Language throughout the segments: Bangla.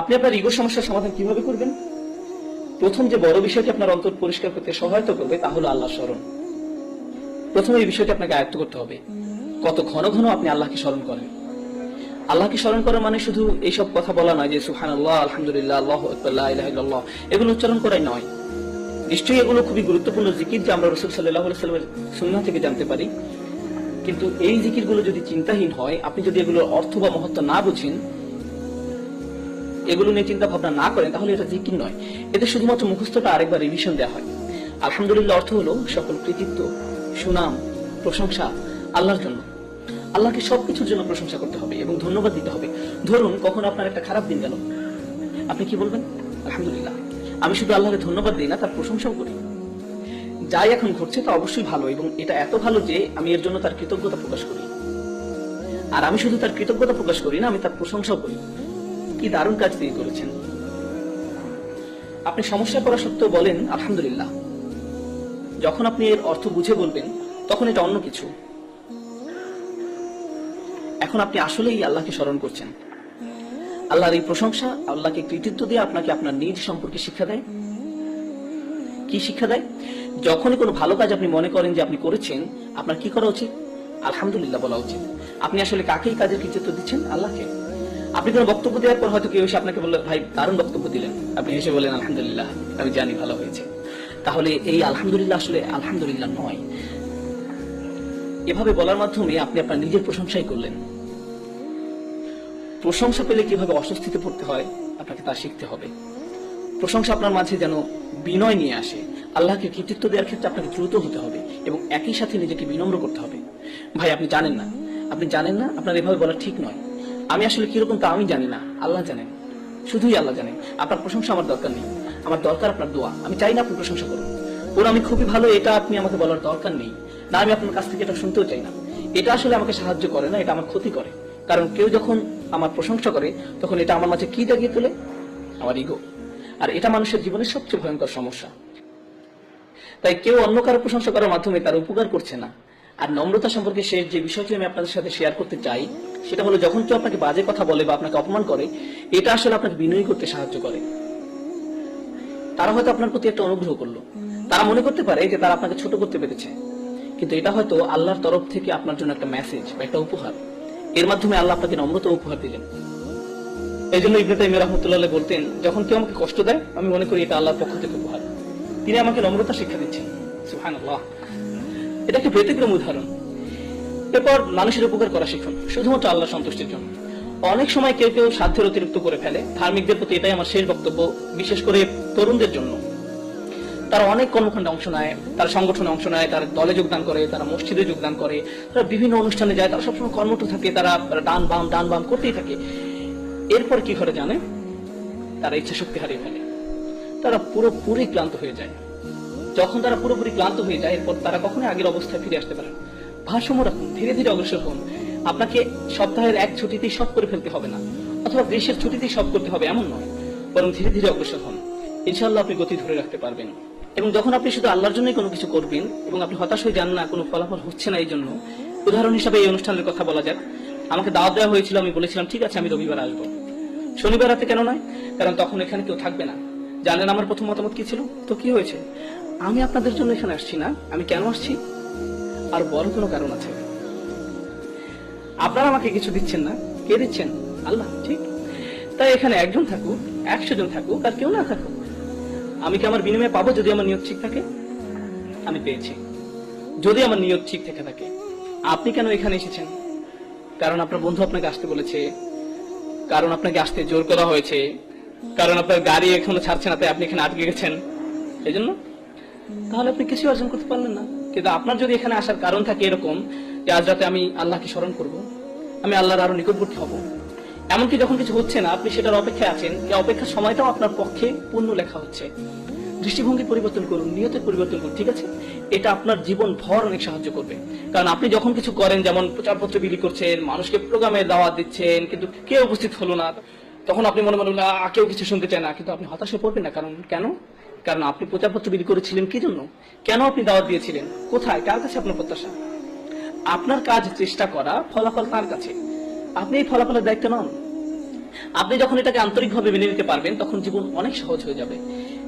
আপনি আপনার ইগো সমস্যার সমাধান কীভাবে করবেন? প্রথম যে বড় বিষয়টি আপনার অন্তর পরিষ্কার করতে সহায়তা করবে তা হলো আল্লাহ স্মরণ। প্রথমে এই বিষয়টি আপনাকে আয়ত্ত করতে হবে। কত ঘন ঘন আপনি আল্লাহকে স্মরণ করেন। আল্লাহকে স্মরণ করা মানে শুধু এইসব কথা বলা নয় যে সুহান আল্লাহ আলহামদুলিল্লাহ আল্লাহ ইল্লাল্লাহ, এগুলো উচ্চারণ করাই নয়। নিশ্চয়ই এগুলো খুবই গুরুত্বপূর্ণ জিকির যে আমরা রসুল সাল্লাহ সাল্লামের সুন্না থেকে জানতে পারি। কিন্তু এই জিকিরগুলো যদি চিন্তাহীন হয় আপনি যদি এগুলোর অর্থ বা মহত্ব না বুঝেন এগুলো নিয়ে চিন্তা ভাবনা না করেন, তাহলে এটা জিকির নয়। এতে শুধুমাত্র মুখস্থটা আরেকবার রিভিশন দেওয়া হয়। আলহামদুলিল্লাহ অর্থ হলো সকল কৃতিত্ব, সুনাম, প্রশংসা, আল্লাহর জন্য। আল্লাহকে সবকিছুর জন্য প্রশংসা করতে হবে এবং ধন্যবাদ দিতে হবে। ধরুন, কখন আপনার একটা খারাপ দিন গেল। আপনি কি বলবেন? আলহামদুলিল্লাহ। আমি শুধু আল্লাহকে ধন্যবাদ দিই না, তার প্রশংসাও করি। যাই এখন ঘটছে তা অবশ্যই ভালো এবং এটা এত ভালো যে আমি এর জন্য তার কৃতজ্ঞতা প্রকাশ করি। আর আমি শুধু তার কৃতজ্ঞতা প্রকাশ করি না, আমি তার প্রশংসাও করি। কি দারুণ কাজ তিনি করেছেন। আপনি সমস্যা করা সত্ত্বেও বলেন, আলহামদুলিল্লাহ। যখন আপনি এর অর্থ বুঝে বলবেন, তখন এটা অন্য কিছু। এখন আপনি আসলেই আল্লাহকে স্মরণ করছেন। আল্লাহর এই প্রশংসা, আল্লাহকে কৃতিত্ব দিয়ে আপনাকে আপনার নিজ সম্পর্কে শিক্ষা দেয়। কি শিক্ষা দেয়? যখনই কোনো ভালো কাজ আপনি মনে করেন যে আপনি করেছেন, আপনার কি করা উচিত? আলহামদুলিল্লাহ বলা উচিত। আপনি আসলে কাকেই কাজের কৃতিত্ব দিচ্ছেন? আল্লাহকে। আপনি কোনো বক্তব্য দেওয়ার পর হয়তো কেউ এসে আপনাকে বলল, ভাই, দারুণ বক্তব্য দিলেন। আপনি এসে বলেন আলহামদুলিল্লাহ, আমি জানি ভালো হয়েছে। তাহলে এই আলহামদুলিল্লাহ আসলে আলহামদুলিল্লাহ নয়। এভাবে বলার মাধ্যমে আপনি আপনার নিজের প্রশংসাই করলেন। প্রশংসা পেলে কীভাবে অস্বস্তিতে পড়তে হয়, আপনাকে তা শিখতে হবে। প্রশংসা আপনার মাঝে যেন বিনয় নিয়ে আসে। আল্লাহকে কৃতিত্ব দেওয়ার ক্ষেত্রে আপনাকে দ্রুত হতে হবে এবং একই সাথে নিজেকে বিনম্র করতে হবে। ভাই, আপনি জানেন না। আপনি জানেন না, আপনার এভাবে বলা ঠিক নয়। আমি আসলে কীরকম তা আমি জানি না। আল্লাহ জানেন শুধুই আল্লাহ জানেন আপনার প্রশংসা আমার দরকার নেই। আমার দরকার আপনার দোয়া। আমি চাই না আপনি প্রশংসা করুন। ওর আমি খুবই ভালো, এটা আপনি আমাকে বলার দরকার নেই। না, আমি আপনার কাছ থেকে এটা শুনতেও চাই না। এটা আসলে আমাকে সাহায্য করে না, এটা আমার ক্ষতি করে। কারণ কেউ যখন আমার প্রশংসা করে, তখন এটা আমার মাঝে কি জাগিয়ে তোলে? আমার ইগো আর এটা মানুষের জীবনের সবচেয়ে ভয়ঙ্কর সমস্যা। তাই কেউ অন্য কারও প্রশংসা করার মাধ্যমে তার উপকার করছে না। আর নম্রতা সম্পর্কে শেষ যে বিষয়টি আমি আপনাদের সাথে শেয়ার করতে চাই সেটা হলো যখন কেউ আপনাকে বাজে কথা বলে বা আপনাকে অপমান করে, এটা আসলে আপনাকে বিনয়ী করতে সাহায্য করে। তারা হয়তো আপনার প্রতি একটা অনুগ্রহ করল। তারা মনে করতে পারে যে তারা আপনাকে ছোট করতে পেরেছে। কিন্তু এটা হয়তো আল্লাহর তরফ থেকে আপনার জন্য একটা মেসেজ বা একটা উপহার। এর মাধ্যমে আল্লাহ আপনাকে নম্রতা উপহার দিলেন। এই জন্য ইবনে তাইমিয়া রহমতুল্লাহ বলতেন, যখন কেউ আমাকে কষ্ট দেয়, আমি মনে করি এটা আল্লাহর পক্ষ থেকে উপহার। তিনি আমাকে নম্রতা শিক্ষা দিচ্ছেন। এটা একটা ব্যতিক্রম উদাহরণ। এরপর মানুষের উপকার করা শিখুন, শুধুমাত্র আল্লাহ সন্তুষ্টির জন্য। অনেক সময় কেউ কেউ সাধ্যের অতিরিক্ত করে ফেলে। ধার্মিকদের প্রতি এটাই আমার শেষ বক্তব্য, বিশেষ করে তরুণদের জন্য। তারা অনেক কর্মকাণ্ডে অংশ নেয়, তারা সংগঠনে অংশ নেয়, তারা দলে যোগদান করে, তারা মসজিদে যোগদান করে, তারা বিভিন্ন অনুষ্ঠানে যায়, তারা সবসময় কর্মঠ থাকে, তারা ডান বাম ডান বাম করতেই থাকে। এরপর কি করে জানে? তারা ইচ্ছা শক্তি হারিয়ে ফেলে। তারা পুরোপুরি ক্লান্ত হয়ে যায়। যখন তারা পুরোপুরি ক্লান্ত হয়ে যায়, এরপর তারা কখনোই আগের অবস্থায় ফিরে আসতে পারে না। ভারসাম্য রাখুন ধীরে ধীরে অগ্রসর হন আপনাকে সপ্তাহের এক ছুটিতেই সব করে ফেলতে হবে না, অথবা গ্রীষ্মের ছুটিতেই সব করতে হবে এমন নয়, বরং ধীরে ধীরে অগ্রসর হন। ইনশাআল্লাহ আপনি গতি ধরে রাখতে পারবেন। এবং যখন আপনি শুধু আল্লাহর জন্যই কোনো কিছু করবেন এবং আপনি হতাশ হয়ে যান না, কোনো ফলাফল হচ্ছে না এই জন্য উদাহরণ হিসাবে এই অনুষ্ঠানের কথা বলা যাক। আমাকে দাওয়াত দেওয়া হয়েছিল, আমি বলেছিলাম, ঠিক আছে, আমি রবিবার আসব। শনিবার রাতে কেন নয়? কারণ তখন এখানে কেউ থাকবে না। জানেন আমার প্রথম মতামত কি ছিল? তো কি হয়েছে? আমি আপনাদের জন্য এখানে আসছি না। আমি কেন আসছি? আর বড় কোনো কারণ আছে? আপনারা আমাকে কিছু দিচ্ছেন না? কে দিচ্ছেন? আল্লাহ, ঠিক। তাই এখানে একজন থাকুক, একশো জন থাকুক, আর কেউ না থাকুক। আমি কি আমার বিনিময়ে পাবো যদি আমার নিয়ত ঠিক থাকে? আমি পেয়েছি। যদি আমার নিয়ত ঠিক থেকে থাকে, আপনি কেন এখানে এসেছেন? কারণ আপনার বন্ধু আপনাকে আসতে বলেছে। কারণ আপনাকে আসতে জোর করা হয়েছে। কারণ আপনার গাড়ি এখনও ছাড়ছে না, তাই আপনি এখানে আটকে গেছেন। এই জন্য? তাহলে আপনি কিছু অর্জন করতে পারলেন না। কিন্তু আপনার যদি এখানে আসার কারণ থাকে এরকম যে আজ রাতে আমি আল্লাহকে স্মরণ করব, আমি আল্লাহর আরও নিকটবর্তী হব। এমনকি যখন কিছু হচ্ছে না, আপনি সেটার অপেক্ষায় আছেন এই অপেক্ষার সময়টাও আপনার পক্ষে পূর্ণ লেখা হচ্ছে। দৃষ্টিভঙ্গি পরিবর্তন করুন, নিয়তের পরিবর্তন করুন, ঠিক আছে? এটা আপনার জীবন ভর অনেক সাহায্য করবে। কারণ আপনি যখন কিছু করেন, যেমন প্রচারপত্র বিলি করছেন, মানুষকে প্রোগ্রামে দাওয়াত দিচ্ছেন, কিন্তু কেউ উপস্থিত হলো না, তখন আপনি মনে মনে কেউ কিছু শুনতে চায় না। কিন্তু আপনি হতাশে পড়বেন না। কারণ কেন? কারণ আপনি প্রচারপত্র বিলি করেছিলেন কি জন্য? কেন আপনি দাওয়াত দিয়েছিলেন? কোথায়? কার কাছে আপনার প্রত্যাশা? আপনার কাজ চেষ্টা করা ফলাফল তার কাছে? আপনি এই ফলাফলের দায়িত্ব নন। আপনি যখন এটাকে আন্তরিকভাবে মেনে নিতে পারবেন, তখন জীবন অনেক সহজ হয়ে যাবে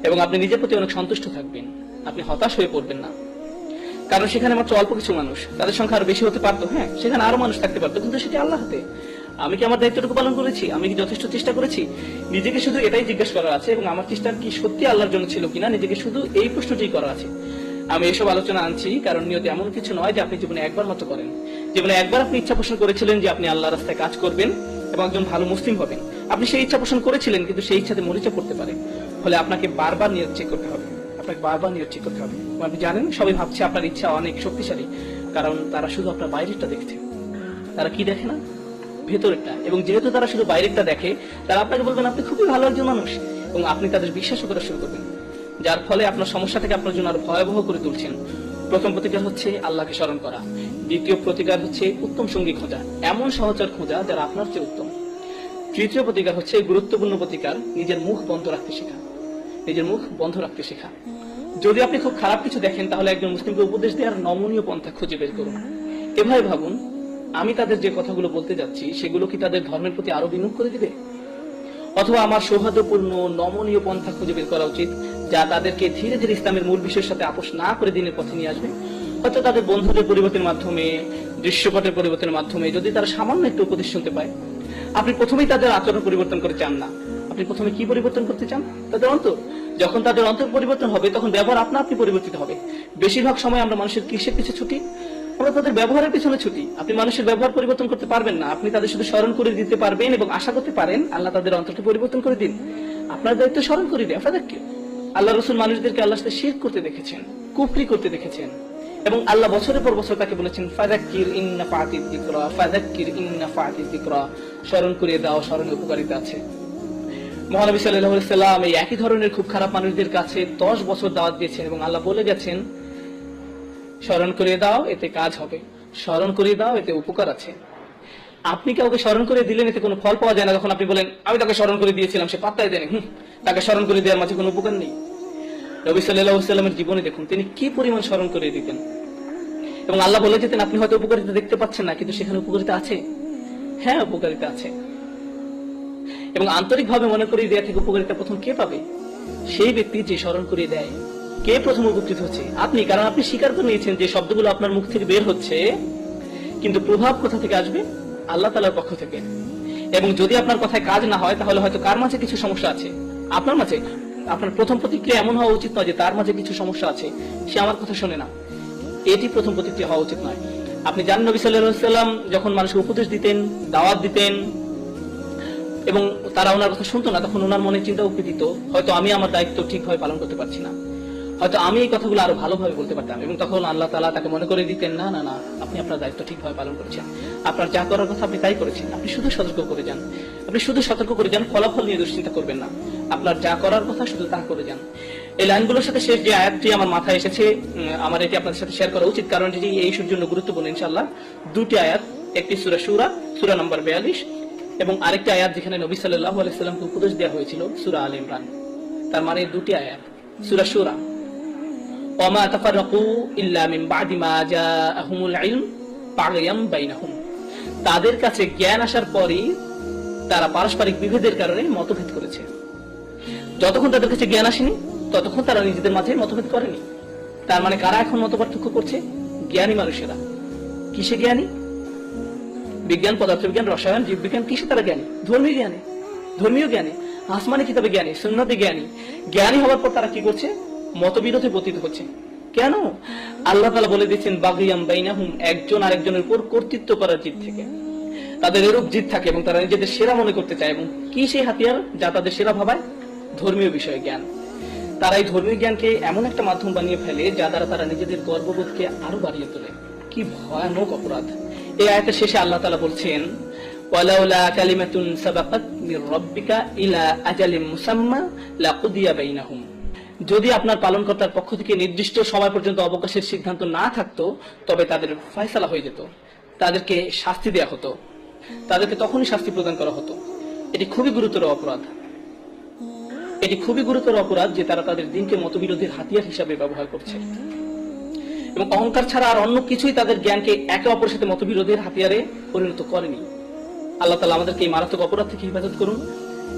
এবং আপনি নিজের প্রতি অনেক সন্তুষ্ট থাকবেন। আপনি হতাশ হয়ে পড়বেন না। কারণ সেখানে মাত্র অল্প কিছু মানুষ, তাদের সংখ্যা আরও বেশি হতে পারতো হ্যাঁ? সেখানে আরও মানুষ থাকতে পারতো, কিন্তু সেটা আল্লাহ হাতে। আমি কি আমার দায়িত্বটুকু পালন করেছি? আমি কি যথেষ্ট চেষ্টা করেছি? নিজেকে শুধু এটাই জিজ্ঞেস করার আছে এবং আমার চেষ্টা কি সত্যি আল্লাহর জন্য ছিল কিনা, নিজেকে শুধু এই প্রশ্নটি করার আছে। আমি এসব আলোচনা আনছি কারণ নিয়ত এমন কিছু নয় যে আপনি জীবনে একবার মাত্র করেন। জীবনে একবার আপনি ইচ্ছা পোষণ করেছিলেন যে আপনি আল্লাহ রাস্তায় কাজ করবেন এবং একজন ভালো মুসলিম হবেন। আপনি সেই ইচ্ছা পোষণ করেছিলেন কিন্তু সেই ইচ্ছাতে মরিচা পড়তে পারে। ফলে আপনাকে বারবার নিয়ত চেক করতে হবে। আপনাকে বারবার নিয়ত চেক করতে হবে। আপনি জানেন, সবাই ভাবছে আপনার ইচ্ছা অনেক শক্তিশালী, কারণ তারা শুধু আপনার বাইরেরটা দেখছে। তারা কি দেখে না? ভেতরেরটা এবং যেহেতু তারা শুধু বাইরেরটা দেখে, তারা আপনাকে বলবেন আপনি খুবই ভালো একজন মানুষ এবং আপনি তাদের বিশ্বাসও করা শুরু করবেন। যার ফলে আপনার সমস্যা থেকে আপনার জন্য আরও ভয়াবহ করে তুলছেন। প্রথম প্রতিকার হচ্ছে আল্লাহকে স্মরণ করা। দ্বিতীয় প্রতিকার হচ্ছে উত্তম সঙ্গী খোঁজা, এমন সহচর খোঁজা যারা আপনার চেয়ে উত্তম। তৃতীয় প্রতিকার হচ্ছে গুরুত্বপূর্ণ প্রতিকার, নিজের মুখ বন্ধ রাখতে শেখা। নিজের মুখ বন্ধ রাখতে শেখা। যদি আপনি খুব খারাপ কিছু দেখেন, তাহলে একজন মুসলিমকে উপদেশ দেওয়ার নমনীয় পন্থা খুঁজে বের করুন। এভাবে ভাবুন আমি তাদের যে কথাগুলো বলতে যাচ্ছি, সেগুলো কি তাদের ধর্মের প্রতি আরও বিমুখ করে দিবে? অথবা আমার সৌহার্দ্যপূর্ণ নমনীয় পন্থা খুঁজে বের করা উচিত, যা তাদেরকে ধীরে ধীরে ইসলামের মূল বিষয়ের সাথে আপোষ না করে দিনের পথে নিয়ে আসবে? হয়তো তাদের বন্ধুদের পরিবর্তনের মাধ্যমে, দৃশ্যপটের পরিবর্তনের মাধ্যমে, যদি তারা সামান্য একটু উপদেশ শুনতে পায়। আপনি প্রথমেই তাদের আচরণ পরিবর্তন করে চান না। আপনি প্রথমে কি পরিবর্তন করতে চান? তাদের অন্তর। যখন তাদের অন্তর পরিবর্তন হবে, তখন ব্যবহার আপনা আপনি পরিবর্তিত হবে। বেশিরভাগ সময় আমরা মানুষের কিসের পিছনে ছুটি? আমরা তাদের ব্যবহারের পিছনে ছুটি। আপনি মানুষের ব্যবহার পরিবর্তন করতে পারবেন না। আপনি তাদের শুধু স্মরণ করে দিতে পারবেন এবং আশা করতে পারেন আল্লাহ তাদের অন্তরকে পরিবর্তন করে দিন। আপনার দায়িত্ব স্মরণ করে দিন। আপনাদেরকে আল্লাহ রসুল মানুষদেরকে আল্লাহর সাথে শির করতে দেখেছেন, কুফরি করতে দেখেছেন এবং আল্লাহ বছরের পর বছর তাকে বলেছেন ফাদাক্কির ইন্না ফাতিদ যিকরা ফাদাক্কির ইন্না ফাতিদ যিকরা। স্মরণ করিয়ে দাও স্মরণের উপকারিতা আছে। মহানবী আলাইহি সাল্লাম এই একই ধরনের খুব খারাপ মানুষদের কাছে দশ বছর দাওয়াত দিয়েছেন এবং আল্লাহ বলে গেছেন স্মরণ করিয়ে দাও এতে কাজ হবে। স্মরণ করিয়ে দাও এতে উপকার আছে। আপনি কাউকে স্মরণ করে দিলেন এতে কোনো ফল পাওয়া যায় না। যখন আপনি বলেন আমি তাকে স্মরণ করে দিয়েছিলাম সে পাত্তাই দেয়নি। হুম, তাকে স্মরণ করে দেওয়ার মাঝে কোনো উপকার নেই। নবী সাল্লাহ সাল্লামের জীবনে দেখুন তিনি কি পরিমাণ স্মরণ করে দিতেন। এবং আল্লাহ বলে যেতেন আপনি হয়তো উপকারিতা দেখতে পাচ্ছেন না কিন্তু সেখানে উপকারিতা আছে? হ্যাঁ উপকারিতা আছে। এবং আন্তরিকভাবে মনে করিয়ে দেওয়া থেকে উপকারিতা প্রথম কে পাবে? সেই ব্যক্তি যে স্মরণ করিয়ে দেয়। কে প্রথম উপকৃত হচ্ছে? আপনি, কারণ আপনি স্বীকার করে নিয়েছেন যে শব্দগুলো আপনার মুখ থেকে বের হচ্ছে, কিন্তু প্রভাব কোথা থেকে আসবে? আল্লাহ তালার পক্ষ থেকে। এবং যদি আপনার কথায় কাজ না হয়, তাহলে হয়তো কার মাঝে কিছু সমস্যা আছে? আপনার মাঝে? আপনার প্রথম প্রতিক্রিয়া এমন হওয়া উচিত নয় যে তার মাঝে কিছু সমস্যা আছে। সে আমার কথা শোনে না। এটি প্রথম প্রতিক্রিয়া হওয়া উচিত নয়। আপনি জানেন নবী সাল্লাম যখন মানুষকে উপদেশ দিতেন, দাওয়াত দিতেন, এবং তারা ওনার কথা শুনতো না, তখন ওনার মনে চিন্তা উপকৃত হয়তো আমি আমার দায়িত্ব ঠিকভাবে পালন করতে পারছি না। হয়তো আমি এই কথাগুলো আরও ভালোভাবে বলতে পারতাম। এবং তখন আল্লাহ তালা তাকে মনে করে দিতেন, না না না, আপনি আপনার দায়িত্ব ঠিকভাবে পালন করেছেন। আপনার যা করার কথা আপনি তাই করেছেন। আপনি শুধু সতর্ক করে যান। আপনি শুধু সতর্ক করে যান, ফলাফল নিয়ে দুশ্চিন্তা করবেন না। আপনার যা করার কথা শুধু তা করে যান। এই লাইনগুলোর সাথে শেষ যে আয়াতটি আমার মাথায় এসেছে আমার এটি আপনাদের সাথে শেয়ার করা উচিত। কারণ এটি এই জন্য গুরুত্বপূর্ণ ইনশাল্লাহ দুটি আয়াত, একটি সুরা সুরা সুরা নম্বর বিয়াল্লিশ, এবং আরেকটি আয়াত যেখানে নবী সাল্লাহ আলাইসাল্লামকে উপদেশ দেওয়া হয়েছিল, সুরা আল ইমরান। তার মানে দুটি আয়াত, সুরা সুরা। وما تفرقوا إلا من بعد ما جاءهم العلم বাগয়াম বাইনাহুম তাদের কাছে জ্ঞান আসার পরই তারা পারস্পরিক বিভেদের কারণে মতভেদ করেছে যতক্ষণ তাদের কাছে জ্ঞান আসেনি ততক্ষণ তারা নিজেদের মাঝে মতভেদ করেনি তার মানে কারা এখন মত পার্থক্য করছে জ্ঞানী মানুষেরা কিসে জ্ঞানী বিজ্ঞান পদার্থবিজ্ঞান রসায়ন জীববিজ্ঞান কিসে তারা জ্ঞানী ধর্মীয় জ্ঞানী ধর্মীয় জ্ঞানী আসমানি কিতাবে জ্ঞানী সুন্নতি জ্ঞানী জ্ঞানী হওয়ার পর তারা কি করছে মতবিরোধে পতিত হচ্ছে। কেন? আল্লাহ তালা বলে দিচ্ছেন বাগিয়াম বাইনাহুম, একজন আরেকজনের উপর কর্তৃত্ব করার জিত থেকে। তাদের এরূপ জিদ থাকে এবং তারা নিজেদের সেরা মনে করতে চায় এবং কি সেই হাতিয়ার যা তাদের সেরা ভাবায়? ধর্মীয় বিষয়ে জ্ঞান। তারা এই ধর্মীয় জ্ঞানকে এমন একটা মাধ্যম বানিয়ে ফেলে যা দ্বারা তারা নিজেদের গর্ববোধকে আরও বাড়িয়ে তোলে। কি ভয়ানক অপরাধ। এই আয়াতের শেষে আল্লাহ তালা বলছেন, ওয়ালাউলা কালিমাতুন সাবাকাত মির রাব্বিকা ইলা আজালিম মুসাম্মা লাকুদিয়া বাইনাহুম। যদি আপনার পালনকর্তার পক্ষ থেকে নির্দিষ্ট সময় পর্যন্ত অবকাশের সিদ্ধান্ত না থাকতো, তবে তাদের ফয়সালা হয়ে যেত। তাদেরকে শাস্তি দেয়া হতো। তাদেরকে তখনই শাস্তি প্রদান করা হতো। এটি খুবই গুরুতর অপরাধ। এটি খুবই গুরুতর অপরাধ যে তারা তাদের দিনকে মতবিরোধীর হাতিয়ার হিসাবে ব্যবহার করছে। এবং অহংকার ছাড়া আর অন্য কিছুই তাদের জ্ঞানকে একে অপরের সাথে মতবিরোধের হাতিয়ারে পরিণত করেনি। আল্লাহ তালা আমাদেরকে এই মারাত্মক অপরাধ থেকে হেফাজত করুন।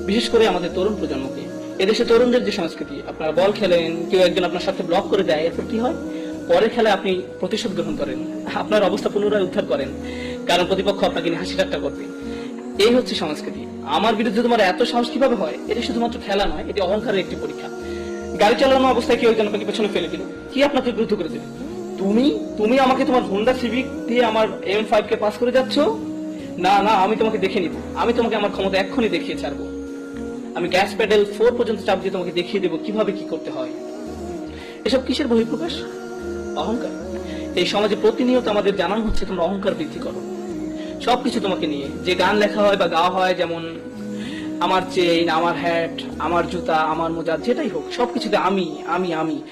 বিশেষ করে আমাদের তরুণ প্রজন্মকে। এদেশে তরুণদের যে সংস্কৃতি, আপনারা বল খেলেন, কেউ একজন আপনার সাথে ব্লক করে দেয় এরপর কি হয়? পরের খেলায় আপনি প্রতিশোধ গ্রহণ করেন, আপনার অবস্থা পুনরায় উদ্ধার করেন, কারণ প্রতিপক্ষ আপনাকে নিয়ে হাসি ঠাট্টা করবে। এই হচ্ছে সংস্কৃতি। আমার বিরুদ্ধে তোমার এত সাহস কীভাবে হয়? এটা শুধুমাত্র খেলা নয়, এটি অহংকারের একটি পরীক্ষা। গাড়ি চালানো অবস্থায় কেউ একজন আপনাকে পেছনে ফেলে দিল, কি আপনাকে বিরুদ্ধ করে দিল? তুমি? তুমি আমাকে তোমার হোন্ডা সিভিক দিয়ে আমার এম ফাইভ কে পাস করে যাচ্ছ? না না, আমি তোমাকে দেখে নিব। আমি তোমাকে আমার ক্ষমতা এক্ষুনি দেখিয়ে ছাড়বো। আমি গ্যাস প্যাডেল ফোর পর্যন্ত চাপ দিয়ে তোমাকে দেখিয়ে দেবো কীভাবে কি করতে হয়। এসব কিসের বহিঃপ্রকাশ? অহংকার। এই সমাজে প্রতিনিয়ত আমাদের জানানো হচ্ছে, তোমরা অহংকার বৃদ্ধি করো। সবকিছু তোমাকে নিয়ে, যে গান লেখা হয় বা গাওয়া হয়, যেমন আমার চেইন আমার হ্যাট আমার জুতা, আমার মোজা, যেটাই হোক, সবকিছুতে আমি আমি আমি।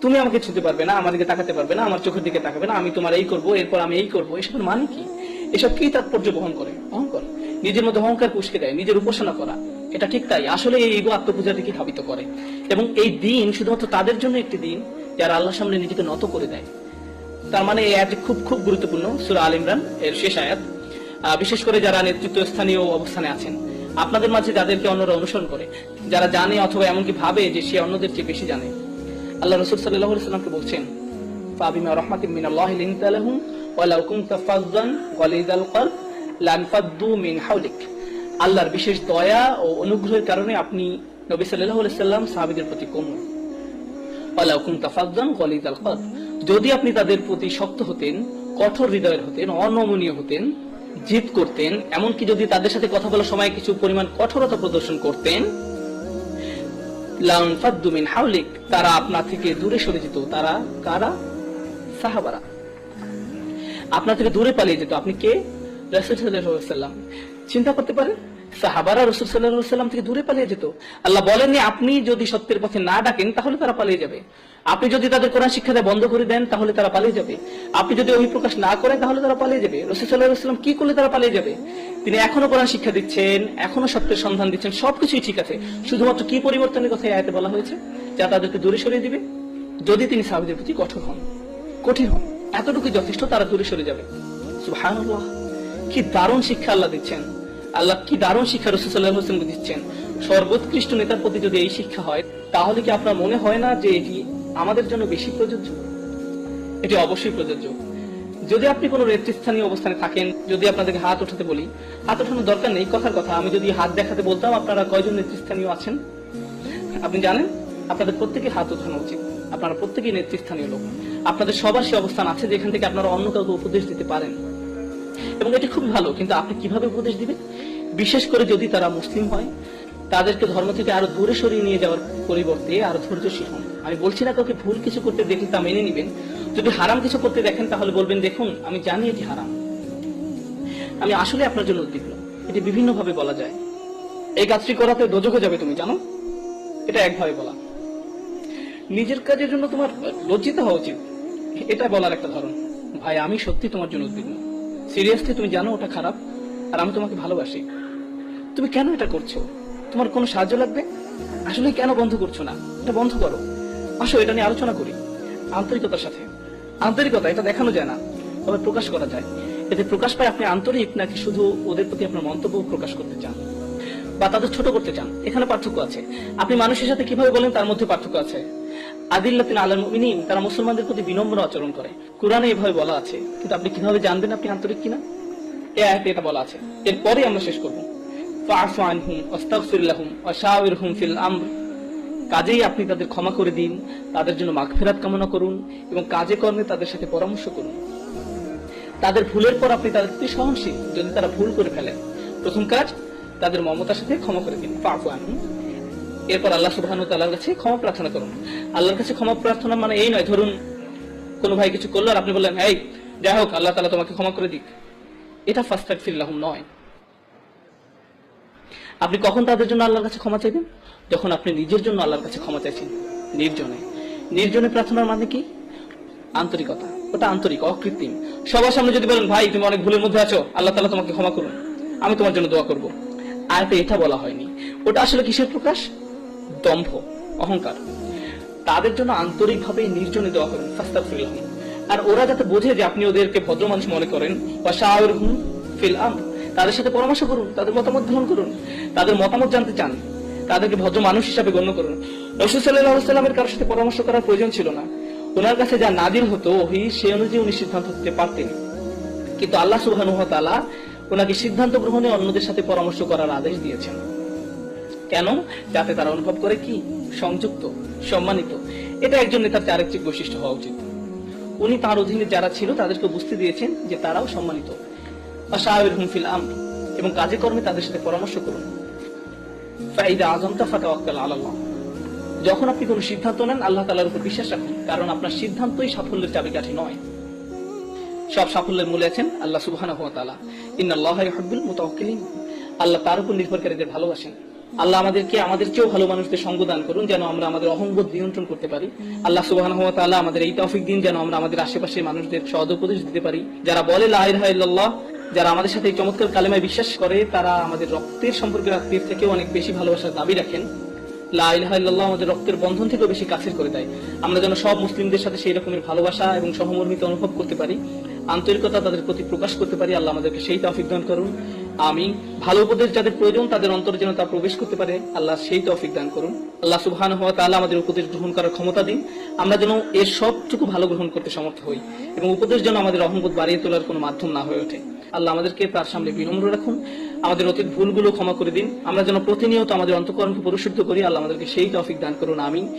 তুমি আমাকে ছুতে পারবে না, আমার দিকে তাকাতে পারবে না, আমার চোখের দিকে তাকাবে না, আমি তোমার এই করব, এরপর আমি এই করব, এসবের মানে কি? এসব কি তাৎপর্য বহন করে? অহংকার। নিজের মধ্যে অহংকার পুষকে দেয়, নিজের উপাসনা করা। এটা ঠিক তাই। আসলে এই ইগো আত্মপূজাটিকে ধাবিত করে। এবং এই দিন শুধুমাত্র তাদের জন্য একটি দিন, যারা আল্লাহর সামনে নিজেকে নত করে দেয়। তার মানে এই আয়াতটি খুব খুব গুরুত্বপূর্ণ, সুরা আল ইমরান এর শেষ আয়াত। বিশেষ করে যারা নেতৃত্ব স্থানীয় অবস্থানে আছেন, আপনাদের মাঝে যাদেরকে অন্যরা অনুসরণ করে, যারা জানে অথবা এমনকি ভাবে যে সে অন্যদের চেয়ে বেশি জানে। আল্লাহ রসুল সাল্লাহ সাল্লামকে বলছেন ফাবিমা রহমাতিম মিনাল্লাহ লিনতা লাহুম ওয়ালাউ কুনতা গালিযাল কলব মিন হাওলিক। আল্লাহর বিশেষ দয়া ও অনুগ্রহের কারণে আপনি নবী আলাইহি সাল্লাম সাহাবীদের প্রতি কোমল ওয়ালাউ কুনতা ফাযযান গালিযাল কলব যদি আপনি তাদের প্রতি শক্ত হতেন, কঠোর হৃদয়ের হতেন, অনমনীয় হতেন, জিদ করতেন, এমনকি যদি তাদের সাথে কথা বলার সময় কিছু পরিমাণ কঠোরতা প্রদর্শন করতেন লাউনফাদ্দু মিন হাওলিক, তারা আপনার থেকে দূরে সরে যেত। তারা কারা? সাহাবারা। আপনার থেকে দূরে পালিয়ে যেত। আপনি কে? রাসূল ওয়াসাল্লাম চিন্তা করতে পারেন? সাহাবারা রসুল আলাইহি থেকে দূরে পালিয়ে যেত। আল্লাহ বলেননি, আপনি যদি সত্যের পথে না ডাকেন, তাহলে তারা পালিয়ে যাবে। আপনি যদি তাদের কোরআন শিক্ষা বন্ধ করে দেন, তাহলে তারা পালিয়ে যাবে। আপনি যদি অভিপ্রকাশ না করেন, তাহলে তারা পালিয়ে যাবে। রসুল ওয়াসাল্লাম কি করলে তারা পালিয়ে যাবে? তিনি এখনও কোরআন শিক্ষা দিচ্ছেন, এখনও সত্যের সন্ধান দিচ্ছেন, সবকিছুই ঠিক আছে। শুধুমাত্র কি পরিবর্তনের কথা আয়াতে বলা হয়েছে? যা তাদেরকে দূরে সরিয়ে দিবে। যদি তিনি সাহাবিদের প্রতি কঠোর হন, কঠিন হন এতটুকু যথেষ্ট, তারা দূরে সরে যাবে। কি দারুণ শিক্ষা আল্লাহ দিচ্ছেন। আল্লাহ কি দারুণ শিক্ষা রসুল্লাহ হোসেনকে দিচ্ছেন। সর্বোৎকৃষ্ট নেতার প্রতি যদি এই শিক্ষা হয়, তাহলে কি আপনার মনে হয় না যে এটি আমাদের জন্য বেশি প্রযোজ্য? এটি অবশ্যই প্রযোজ্য। যদি আপনি কোনো নেতৃস্থানীয় অবস্থানে থাকেন, যদি আপনাদেরকে হাত উঠাতে বলি, হাত ওঠানোর দরকার নেই, কথার কথা, আমি যদি হাত দেখাতে বলতাম, আপনারা কয়জন নেতৃস্থানীয় আছেন? আপনি জানেন? আপনাদের প্রত্যেকে হাত উঠানো উচিত। আপনারা প্রত্যেকেই নেতৃস্থানীয় লোক। আপনাদের সবার সে অবস্থান আছে যেখান থেকে আপনারা অন্য কাউকে উপদেশ দিতে পারেন। এবং এটি খুব ভালো, কিন্তু আপনি কীভাবে উপদেশ দিবেন? বিশেষ করে যদি তারা মুসলিম হয়, তাদেরকে ধর্ম থেকে আরও দূরে সরিয়ে নিয়ে যাওয়ার পরিবর্তে আরও ধৈর্যশীল হন। আমি বলছি না কাউকে ভুল কিছু করতে দেখলে তা মেনে নিবেন। যদি হারাম কিছু করতে দেখেন, তাহলে বলবেন, দেখুন, আমি জানি এটি হারাম। আমি আসলে আপনার জন্য উদ্বিগ্ন। এটি বিভিন্ন ভাবে বলা যায়। এই কাজটি করাতে দোজখে যাবে তুমি, জানো? এটা একভাবে বলা। নিজের কাজের জন্য তোমার লজ্জিত হওয়া উচিত। এটা বলার একটা ধরন। ভাই, আমি সত্যি তোমার জন্য উদ্বিগ্ন। সিরিয়াসলি তুমি জানো ওটা খারাপ, আর আমি তোমাকে ভালোবাসি। তুমি কেন এটা করছ? তোমার কোনো সাহায্য লাগবে? আসলে কেন বন্ধ করছ না? এটা বন্ধ করো। আসো, এটা নিয়ে আলোচনা করি। আন্তরিকতার সাথে। আন্তরিকতা, এটা দেখানো যায় না, তবে প্রকাশ করা যায়। এতে প্রকাশ পায় আপনি আন্তরিক নাকি শুধু ওদের প্রতি আপনার মন্তব্য প্রকাশ করতে চান? বা তাদের ছোট করতে চান? এখানে পার্থক্য আছে। আপনি মানুষের সাথে কীভাবে বলেন তার মধ্যে পার্থক্য আছে। আদিল্লাতিন আলাল মুমিনিন, তারা মুসলমানদের প্রতি বিনম্র আচরণ করে। কোরআনে এভাবে বলা আছে, কিন্তু আপনি কীভাবে জানবেন আপনি আন্তরিক কিনা? এই আয়াতে এটা বলা আছে। এরপরে আমরা শেষ করব। ফাআফু আনহুম, ওয়াস্তাগফির লাহুম ওয়াশাওিরহুম ফিল আমর। কাজেই আপনি তাদের ক্ষমা করে দিন, তাদের জন্য মাগফিরাত কামনা করুন এবং কাজে কর্মে তাদের সাথে পরামর্শ করুন। তাদের ভুলের পর আপনি তাদের প্রতি সহনশীল, যদি তারা ভুল করে ফেলেন। প্রথম কাজ, তাদের মমতার সাথে ক্ষমা করে দিন। ফাফু আনহুম। এরপর আল্লাহ সুবহানাহু ওয়া কাছে ক্ষমা প্রার্থনা করুন। আল্লাহর কাছে ক্ষমা প্রার্থনা মানে এই নয়, ধরুন কোনো ভাই কিছু করল আর আপনি বললেন, এই, যাই হোক, আল্লাহ তাআলা তোমাকে ক্ষমা করে দিক। এটা ফাস্তাগফির লাহুম নয়। আপনি কখন তাদের জন্য আল্লাহর কাছে ক্ষমা চাইবেন? যখন আপনি নিজের জন্য আল্লাহর কাছে ক্ষমা চাইছেন, নির্জনে। নির্জনে প্রার্থনার মানে কি? আন্তরিকতা। ওটা আন্তরিক, অকৃত্রিম। সবার সামনে যদি বলেন, ভাই, তুমি অনেক ভুলের মধ্যে আছো, আল্লাহ তাআলা তোমাকে ক্ষমা করুন, আমি তোমার জন্য দোয়া করব। আয়াতে এটা বলা হয়নি। ওটা আসলে কিসের প্রকাশ? দম্ভ অহংকার। তাদের জন্য আন্তরিকভাবে নির্জনে দোয়া করুন ফাস্তাগফির লাহুম। আর ওরা যাতে বোঝে যে আপনি ওদেরকে ভদ্র মানুষ মনে করেন বা শাওরহুম ফিল আমর তাদের সাথে পরামর্শ করুন, তাদের মতামত গ্রহণ করুন, তাদের মতামত জানতে চান, তাদেরকে ভদ্র মানুষ হিসাবে গণ্য করুন। রসুল সাল্লাহ সাল্লামের কারোর সাথে পরামর্শ করার প্রয়োজন ছিল না। ওনার কাছে যা নাদির হতো, ওহি সে অনুযায়ী উনি সিদ্ধান্ত নিতে পারতেন। কিন্তু আল্লাহ তাআলা ওনাকে সিদ্ধান্ত গ্রহণে অন্যদের সাথে পরামর্শ করার আদেশ দিয়েছেন। কেন? যাতে তারা অনুভব করে কি? সংযুক্ত, সম্মানিত। এটা একজন নেতার চারিত্রিক বৈশিষ্ট্য হওয়া উচিত। উনি তার অধীনে যারা ছিল, তাদেরকে বুঝতে দিয়েছেন যে তারাও সম্মানিত। হুমফিল আম এবং কাজে কর্মে তাদের সাথে পরামর্শ করুন। ফাইদা আজমতা ফাতাওয়াক্কাল যখন আপনি কোনো সিদ্ধান্ত নেন, আল্লাহ তাআলার উপর বিশ্বাস রাখুন। কারণ আপনার সিদ্ধান্তই সাফল্যের চাবিকাঠি নয়। সব সাফল্যের মূলে আছেন আল্লাহ সুবহানাহু ওয়া তাআলা। ইন্নাল্লাহা ইউহিব্বুল মুতাওয়াক্কিলিন। আল্লাহ তার উপর নির্ভরকারীদের ভালোবাসেন। আল্লাহ আমাদেরকে আমাদের চেয়েও ভালো মানুষদের সঙ্গ দান করুন, যেন আমরা আমাদের অহংবোধ নিয়ন্ত্রণ করতে পারি। আল্লাহ ওয়া আমাদের এই তৌফিক দিন, যেন আমরা আমাদের আশেপাশে মানুষদের সদ দিতে পারি। যারা বলে লা ইলাহা ইল্লাল্লাহ, যারা আমাদের সাথে এই চমৎকার কালেমায় বিশ্বাস করে, তারা আমাদের রক্তের সম্পর্কে আত্মীয় থেকেও অনেক বেশি ভালোবাসার দাবি রাখেন। লা ইলাহা ইল্লাল্লাহ আমাদের রক্তের বন্ধন থেকেও বেশি কাছের করে দেয়। আমরা যেন সব মুসলিমদের সাথে সেই রকমের ভালোবাসা এবং সহমর্মিতা অনুভব করতে পারি। আন্তরিকতা তাদের প্রতি প্রকাশ করতে পারি। আল্লাহ আমাদেরকে সেই তৌফিক দান করুন। আমি ভালো উপদেশ যাদের প্রয়োজন, তাদের অন্তর যেন তা প্রবেশ করতে পারে। আল্লাহ সেই তৌফিক দান করুন। আল্লাহ সুবহানাহু ওয়া তাআলা আমাদের উপদেশ গ্রহণ করার ক্ষমতা দিন। আমরা যেন এর সবটুকু ভালো গ্রহণ করতে সমর্থ হই এবং উপদেশ যেন আমাদের অহংবোধ বাড়িয়ে তোলার কোনো মাধ্যম না হয়ে ওঠে। আল্লাহ আমাদেরকে তার সামনে বিনম্র রাখুন। আমাদের অতীত ভুলগুলো ক্ষমা করে দিন। আমরা যেন প্রতিনিয়ত আমাদের অন্তকরণকে পরিশুদ্ধ করি। আল্লাহ আমাদেরকে সেই তৌফিক দান করুন। আমিন।